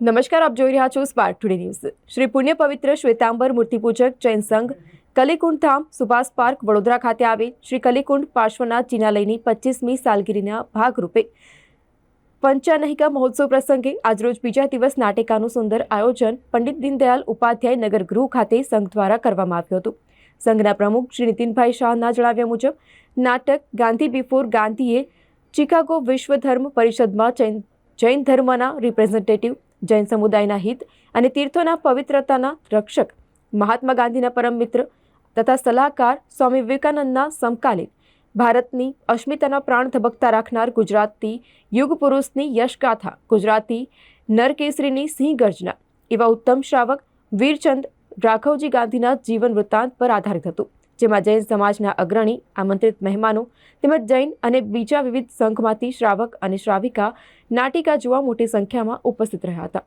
નમસ્કાર, આપ જોઈ રહ્યા છો સ્પાર્ક ટુડે ન્યૂઝ શ્રી પુણ્ય પવિત્ર શ્વેતાંબર મૂર્તિપૂજક જૈન સંઘ કલીકુંડ ધામ સુભાષ પાર્ક વડોદરા ખાતે આવેલ શ્રી કલિકુંડ પાર્શ્વનાથ ચિનાલયની પચીસમી સાલગીરીના ભાગરૂપે પંચાનહિકા મહોત્સવ પ્રસંગે આજરોજ બીજા દિવસ નાટિકાનું સુંદર આયોજન પંડિત દીનદયાલ ઉપાધ્યાય નગર ગૃહ ખાતે સંઘ દ્વારા કરવામાં આવ્યું હતું. સંઘના પ્રમુખ શ્રી નીતિનભાઈ શાહના જણાવ્યા મુજબ, નાટક ગાંધી બિફોર ગાંધીએ ચિકાગો વિશ્વ ધર્મ પરિષદમાં જૈન જૈન ધર્મના રિપ્રેઝેન્ટેટિવ જૈન સમુદાયના હિત અને તીર્થોના પવિત્રતાના રક્ષક મહાત્મા ગાંધીના પરમ મિત્ર તથા સલાહકાર સ્વામી વિવેકાનંદના સમકાલીન. ભારતની અસ્મિતાના પ્રાણ ધબકતા રાખનાર ગુજરાતી યુગ પુરુષની યશગાથા, ગુજરાતી નરકેસરીની સિંહ ગર્જના એવા ઉત્તમ શ્રાવક વીરચંદ રાઘવજી ગાંધીના જીવન વૃત્તાંત પર આધારિત હતું. જેમાં જૈન સમાજના અગ્રણી, આમંત્રિત મહેમાનો તેમજ જૈન અને બીજા વિવિધ સંઘમાંથી શ્રાવક અને શ્રાવિકા નાટિકા જોવા મોટી સંખ્યામાં ઉપસ્થિત રહ્યા હતા.